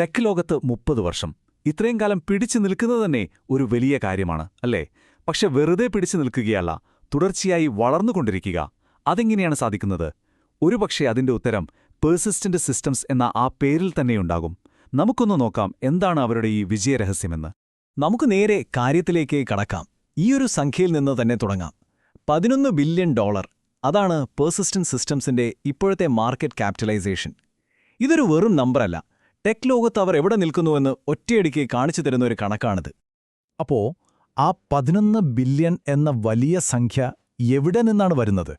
Tech ലോകത്ത് മുപ്പത് വർഷം. ഇത്രയും കാലം പിടിച്ചു നിൽക്കുന്നത് തന്നെ ഒരു വലിയ കാര്യമാണ് അല്ലേ? പക്ഷെ വെറുതെ പിടിച്ചു നിൽക്കുകയല്ല തുടർച്ചയായി വളർന്നുകൊണ്ടിരിക്കുക അതെങ്ങനെയാണ് സാധിക്കുന്നത്? ഒരുപക്ഷെ അതിന്റെ ഉത്തരം പേഴ്സിസ്റ്റന്റ് സിസ്റ്റംസ് എന്ന ആ പേരിൽ തന്നെയുണ്ടാകും നമുക്കൊന്ന് നോക്കാം എന്താണ് അവരുടെ ഈ വിജയരഹസ്യമെന്ന്. നമുക്ക് നേരെ കാര്യത്തിലേക്ക് കടക്കാം. ഈയൊരു സംഖ്യയിൽ നിന്ന് തന്നെ തുടങ്ങാം. പതിനൊന്ന് ബില്യൺ ഡോളർ അതാണ് പേഴ്സിസ്റ്റന്റ് സിസ്റ്റംസിന്റെ ഇപ്പോഴത്തെ മാർക്കറ്റ് ക്യാപിറ്റലൈസേഷൻ ഇതൊരു വെറും നമ്പറല്ല ടെക് ലോകത്ത് അവർ എവിടെ നിൽക്കുന്നുവെന്ന് ഒറ്റയടിക്ക് കാണിച്ചു തരുന്ന ഒരു കണക്കാണിത്. അപ്പോ ആ പതിനൊന്ന് ബില്യൺ എന്ന വലിയ സംഖ്യ എവിടെ നിന്നാണ് വരുന്നത്?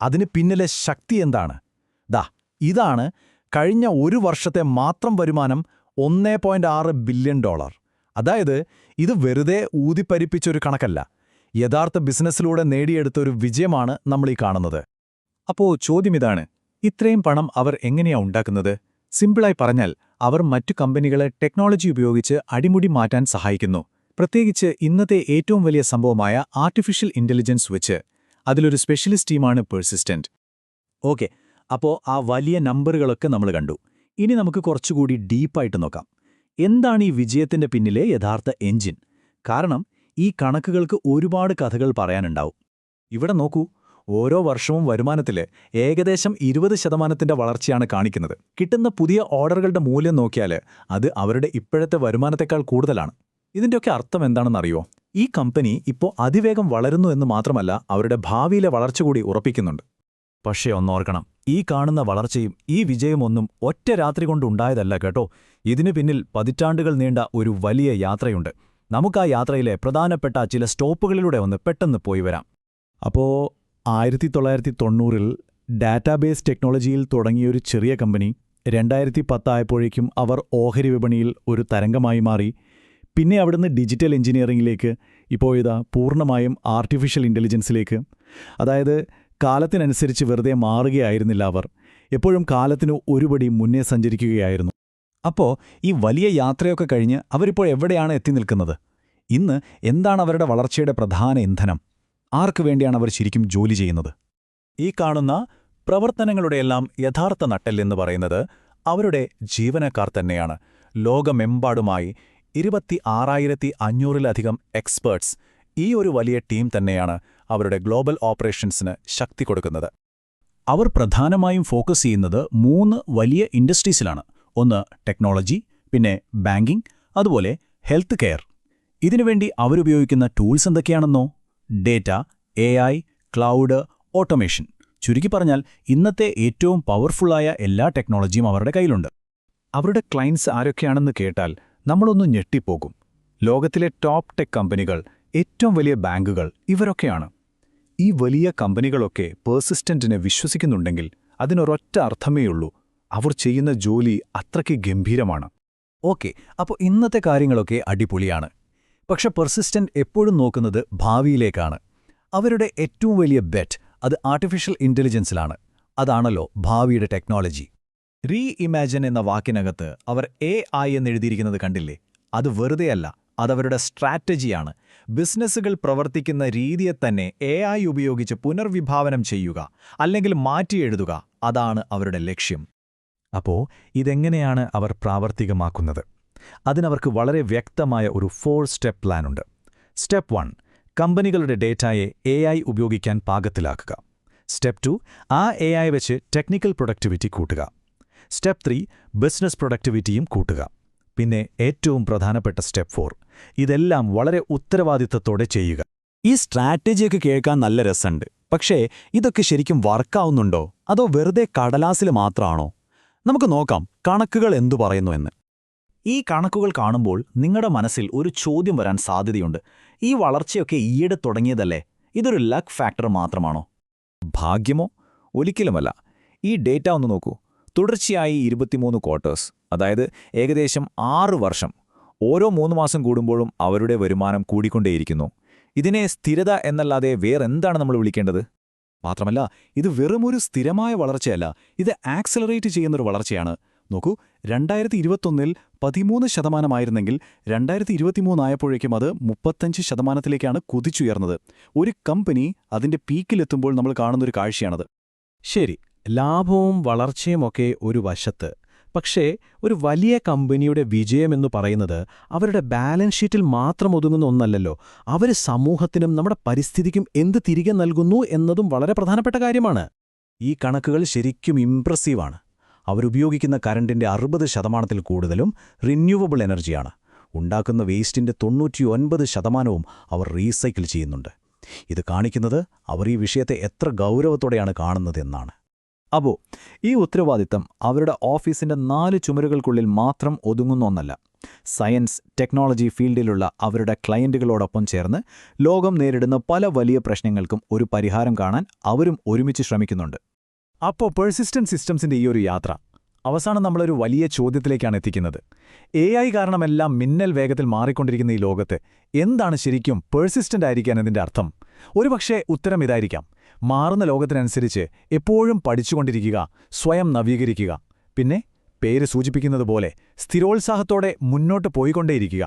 അതിന് പിന്നിലെ ശക്തി എന്താണ്? ദാ ഇതാണ് കഴിഞ്ഞ ഒരു വർഷത്തെ മാത്രം വരുമാനം ഒന്നേ ബില്യൺ ഡോളർ. അതായത് ഇത് വെറുതെ ഊതിപ്പരിപ്പിച്ചൊരു കണക്കല്ല. യഥാർത്ഥ ബിസിനസ്സിലൂടെ നേടിയെടുത്ത ഒരു വിജയമാണ് നമ്മൾ ഈ കാണുന്നത്. അപ്പോ ചോദ്യമിതാണ് ഇത്രയും പണം അവർ എങ്ങനെയാ ഉണ്ടാക്കുന്നത്? സിമ്പിളായി പറഞ്ഞാൽ അവർ മറ്റു കമ്പനികളെ ടെക്നോളജി ഉപയോഗിച്ച് അടിമുടി മാറ്റാൻ സഹായിക്കുന്നു. പ്രത്യേകിച്ച് ഇന്നത്തെ ഏറ്റവും വലിയ സംഭവമായ ആർട്ടിഫിഷ്യൽ ഇന്റലിജൻസ് വെച്ച് അതിലൊരു സ്പെഷ്യലിസ്റ്റ് ടീമാണ് പേഴ്സിസ്റ്റന്റ് ഓക്കെ അപ്പോൾ ആ വലിയ നമ്പറുകളൊക്കെ നമ്മൾ കണ്ടു. ഇനി നമുക്ക് കുറച്ചുകൂടി ഡീപ്പായിട്ട് നോക്കാം. എന്താണ് ഈ വിജയത്തിന്റെ പിന്നിലെ യഥാർത്ഥ എഞ്ചിൻ കാരണം ഈ കണക്കുകൾക്ക് ഒരുപാട് കഥകൾ പറയാനുണ്ടാവും. ഇവിടെ നോക്കൂ. ഓരോ വർഷവും വരുമാനത്തിൽ ഏകദേശം ഇരുപത് ശതമാനത്തിന്റെ വളർച്ചയാണ് കാണിക്കുന്നത്. കിട്ടുന്ന പുതിയ ഓർഡറുകളുടെ മൂല്യം നോക്കിയാൽ അത് അവരുടെ ഇപ്പോഴത്തെ വരുമാനത്തെക്കാൾ കൂടുതലാണ്. ഇതിന്റെയൊക്കെ അർത്ഥം എന്താണെന്നറിയോ ഈ കമ്പനി ഇപ്പോൾ അതിവേഗം വളരുന്നു എന്ന് മാത്രമല്ല അവരുടെ ഭാവിയിലെ വളർച്ച കൂടി ഉറപ്പിക്കുന്നുണ്ട്. പക്ഷേ ഒന്നോർക്കണം ഈ കാണുന്ന വളർച്ചയും ഈ വിജയമൊന്നും ഒറ്റ രാത്രി കൊണ്ടുണ്ടായതല്ല കേട്ടോ. ഇതിനു പിന്നിൽ പതിറ്റാണ്ടുകൾ നീണ്ട ഒരു വലിയ യാത്രയുണ്ട്. നമുക്ക് ആ യാത്രയിലെ പ്രധാനപ്പെട്ട ചില സ്റ്റോപ്പുകളിലൂടെ ഒന്ന് പെട്ടെന്ന് പോയി വരാം. അപ്പോ ആയിരത്തി തൊള്ളായിരത്തി തൊണ്ണൂറിൽ ഡാറ്റാബേസ് ടെക്നോളജിയിൽ തുടങ്ങിയൊരു ചെറിയ കമ്പനി രണ്ടായിരത്തി പത്തായപ്പോഴേക്കും അവർ ഓഹരി വിപണിയിൽ ഒരു തരംഗമായി മാറി. പിന്നെ അവിടുന്ന് ഡിജിറ്റൽ എഞ്ചിനീയറിംഗിലേക്ക് ഇപ്പോൾ ഇതാ പൂർണമായും ആർട്ടിഫിഷ്യൽ ഇന്റലിജൻസിലേക്ക്. അതായത് കാലത്തിനനുസരിച്ച് വെറുതെ മാറുകയായിരുന്നില്ല അവർ. എപ്പോഴും കാലത്തിനു ഒരുപടി മുന്നേ സഞ്ചരിക്കുകയായിരുന്നു. അപ്പോൾ ഈ വലിയ യാത്രയൊക്കെ കഴിഞ്ഞ് അവരിപ്പോൾ എവിടെയാണ് എത്തി നിൽക്കുന്നത്? ഇന്ന് എന്താണ് അവരുടെ വളർച്ചയുടെ പ്രധാന ഇന്ധനം? ആർക്കു വേണ്ടിയാണ് അവർ ശരിക്കും ജോലി ചെയ്യുന്നത്? ഈ കാണുന്ന പ്രവർത്തനങ്ങളുടെയെല്ലാം യഥാർത്ഥ നട്ടെല്ലെന്ന് പറയുന്നത് അവരുടെ ജീവനക്കാർ തന്നെയാണ്. ലോകമെമ്പാടുമായി ഇരുപത്തി ആറായിരത്തി അഞ്ഞൂറിലധികം എക്സ്പേർട്സ് ഈ ഒരു വലിയ ടീം തന്നെയാണ് അവരുടെ ഗ്ലോബൽ ഓപ്പറേഷൻസിന് ശക്തി കൊടുക്കുന്നത്. അവർ പ്രധാനമായും ഫോക്കസ് ചെയ്യുന്നത് മൂന്ന് വലിയ ഇൻഡസ്ട്രീസിലാണ്. ഒന്ന് ടെക്നോളജി പിന്നെ ബാങ്കിംഗ് അതുപോലെ ഹെൽത്ത് കെയർ. ഇതിനുവേണ്ടി അവരുപയോഗിക്കുന്ന tools എന്തൊക്കെയാണെന്നോ? Data A I cloud automation. ചുരുക്കി പറഞ്ഞാൽ ഇന്നത്തെ ഏറ്റവും പവർഫുള്ളായ എല്ലാ ടെക്നോളജിയും അവരുടെ കയ്യിലുണ്ട്. അവരുടെ ക്ലയൻസ് ആരൊക്കെയാണെന്ന് കേട്ടാൽ നമ്മളൊന്ന് ഞെട്ടിപ്പോകും. ലോകത്തിലെ ടോപ്പ് ടെക് കമ്പനികൾ ഏറ്റവും വലിയ ബാങ്കുകൾ ഇവരൊക്കെയാണ്. ഈ വലിയ കമ്പനികളൊക്കെ പേഴ്സിസ്റ്റന്റിനെ വിശ്വസിക്കുന്നുണ്ടെങ്കിൽ അതിനൊരൊറ്റ അർത്ഥമേയുള്ളൂ അവർ ചെയ്യുന്ന ജോലി അത്രയ്ക്ക് ഗംഭീരമാണ്. ഓക്കെ അപ്പോൾ ഇന്നത്തെ കാര്യങ്ങളൊക്കെ അടിപൊളിയാണ്. പക്ഷെ പെർസിസ്റ്റന്റ് എപ്പോഴും നോക്കുന്നത് ഭാവിയിലേക്കാണ്. അവരുടെ ഏറ്റവും വലിയ ബെറ്റ് അത് ആർട്ടിഫിഷ്യൽ ഇന്റലിജൻസിലാണ് അതാണല്ലോ ഭാവിയുടെ ടെക്നോളജി റീ ഇമാജിൻ എന്ന വാക്കിനകത്ത് അവർ എ ഐ എന്നെഴുതിയിരിക്കുന്നത് കണ്ടില്ലേ? അത് വെറുതെയല്ല അതവരുടെ സ്ട്രാറ്റജിയാണ് ബിസിനസ്സുകൾ പ്രവർത്തിക്കുന്ന രീതിയെ തന്നെ എ ഐ ഉപയോഗിച്ച് പുനർവിഭാവനം ചെയ്യുക അല്ലെങ്കിൽ മാറ്റിയെഴുതുക അതാണ് അവരുടെ ലക്ഷ്യം. അപ്പോൾ ഇതെങ്ങനെയാണ് അവർ പ്രാവർത്തികമാക്കുന്നത്? അതിനവർക്ക് വളരെ വ്യക്തമായ ഒരു ഫോർ സ്റ്റെപ്പ് പ്ലാനുണ്ട് സ്റ്റെപ്പ് വൺ കമ്പനികളുടെ ഡേറ്റയെ എ ഉപയോഗിക്കാൻ പാകത്തിലാക്കുക. സ്റ്റെപ്പ് ടു ആ എ ഐ വെച്ച് ടെക്നിക്കൽ പ്രൊഡക്ടിവിറ്റി കൂട്ടുക. സ്റ്റെപ്പ് ത്രീ ബിസിനസ് പ്രൊഡക്ടിവിറ്റിയും കൂട്ടുക. പിന്നെ ഏറ്റവും പ്രധാനപ്പെട്ട സ്റ്റെപ്പ് ഫോർ ഇതെല്ലാം വളരെ ഉത്തരവാദിത്തത്തോടെ ചെയ്യുക. ഈ സ്ട്രാറ്റജിയൊക്കെ കേൾക്കാൻ നല്ല രസമുണ്ട്. പക്ഷേ ഇതൊക്കെ ശരിക്കും വർക്കാവുന്നുണ്ടോ അതോ വെറുതെ കടലാസിൽ മാത്രമാണോ? നമുക്ക് നോക്കാം കണക്കുകൾ എന്തു പറയുന്നു എന്ന്. ഈ കണക്കുകൾ കാണുമ്പോൾ നിങ്ങളുടെ മനസ്സിൽ ഒരു ചോദ്യം വരാൻ സാധ്യതയുണ്ട്. ഈ വളർച്ചയൊക്കെ ഈയിടെ തുടങ്ങിയതല്ലേ? ഇതൊരു ലക്ക് ഫാക്ടർ മാത്രമാണോ? ഭാഗ്യമോ? ഒരിക്കലുമല്ല. ഈ ഡേറ്റ ഒന്ന് നോക്കൂ. തുടർച്ചയായി ഇരുപത്തിമൂന്ന് ക്വാർട്ടേഴ്സ് അതായത് ഏകദേശം ആറ് വർഷം. ഓരോ മൂന്ന് മാസം കൂടുമ്പോഴും അവരുടെ വരുമാനം കൂടിക്കൊണ്ടേയിരിക്കുന്നു. ഇതിനെ സ്ഥിരത എന്നല്ലാതെ വേറെന്താണ് നമ്മൾ വിളിക്കേണ്ടത്? മാത്രമല്ല ഇത് വെറുമൊരു സ്ഥിരമായ വളർച്ചയല്ല. ഇത് ആക്സലറേറ്റ് ചെയ്യുന്നൊരു വളർച്ചയാണ്. നോക്കൂ രണ്ടായിരത്തി ഇരുപത്തൊന്നിൽ പതിമൂന്ന് ശതമാനമായിരുന്നെങ്കിൽ രണ്ടായിരത്തി ഇരുപത്തിമൂന്നായപ്പോഴേക്കും അത് മുപ്പത്തഞ്ച് ശതമാനത്തിലേക്കാണ് കുതിച്ചുയർന്നത്. ഒരു കമ്പനി അതിന്റെ പീക്കിലെത്തുമ്പോൾ നമ്മൾ കാണുന്നൊരു കാഴ്ചയാണത്. ശരി ലാഭവും വളർച്ചയുമൊക്കെ ഒരു വശത്ത് പക്ഷേ ഒരു വലിയ കമ്പനിയുടെ വിജയമെന്ന് പറയുന്നത് അവരുടെ ബാലൻസ് ഷീറ്റിൽ മാത്രം ഒതുങ്ങുന്ന ഒന്നല്ലല്ലോ. അവർ സമൂഹത്തിനും നമ്മുടെ പരിസ്ഥിതിക്കും എന്ത് തിരികെ നൽകുന്നു എന്നതും വളരെ പ്രധാനപ്പെട്ട കാര്യമാണ്. ഈ കണക്കുകൾ ശരിക്കും ഇംപ്രസീവാണ് അവരുപയോഗിക്കുന്ന കറണ്ടിന്റെ അറുപത് ശതമാനത്തിൽ കൂടുതലും റിന്യൂവബിൾ എനർജിയാണ്. ഉണ്ടാക്കുന്ന വേസ്റ്റിന്റെ തൊണ്ണൂറ്റിയൊൻപത് ശതമാനവും അവർ റീസൈക്കിൾ ചെയ്യുന്നുണ്ട്. ഇത് കാണിക്കുന്നത് അവർ ഈ വിഷയത്തെ എത്ര ഗൗരവത്തോടെയാണ് കാണുന്നതെന്നാണ്. അപ്പോൾ ഈ ഉത്തരവാദിത്തം അവരുടെ ഓഫീസിന്റെ നാല് ചുമരുകൾക്കുള്ളിൽ മാത്രം ഒതുങ്ങുന്ന ഒന്നല്ല. സയൻസ് ടെക്നോളജി ഫീൽഡിലുള്ള അവരുടെ ക്ലയന്റുകളോടൊപ്പം ചേർന്ന് ലോകം നേരിടുന്ന പല വലിയ പ്രശ്നങ്ങൾക്കും ഒരു പരിഹാരം കാണാൻ അവരും ഒരുമിച്ച് ശ്രമിക്കുന്നുണ്ട്. അപ്പോൾ പെർസിസ്റ്റന്റ് സിസ്റ്റംസിന്റെ ഈ ഒരു യാത്ര അവസാനം നമ്മളൊരു വലിയ ചോദ്യത്തിലേക്കാണ് എത്തിക്കുന്നത്. എ ഐ കാരണമെല്ലാം മിന്നൽ വേഗത്തിൽ മാറിക്കൊണ്ടിരിക്കുന്ന ഈ ലോകത്ത് എന്താണ് ശരിക്കും പെർസിസ്റ്റന്റ് ആയിരിക്കാൻ എന്നതിന്റെ അർത്ഥം? ഒരുപക്ഷെ ഉത്തരം ഇതായിരിക്കാം. മാറുന്ന ലോകത്തിനനുസരിച്ച് എപ്പോഴും പഠിച്ചുകൊണ്ടിരിക്കുക സ്വയം നവീകരിക്കുക. പിന്നെ പേര് സൂചിപ്പിക്കുന്നത് പോലെ സ്ഥിരോത്സാഹത്തോടെ മുന്നോട്ട് പോയിക്കൊണ്ടേയിരിക്കുക.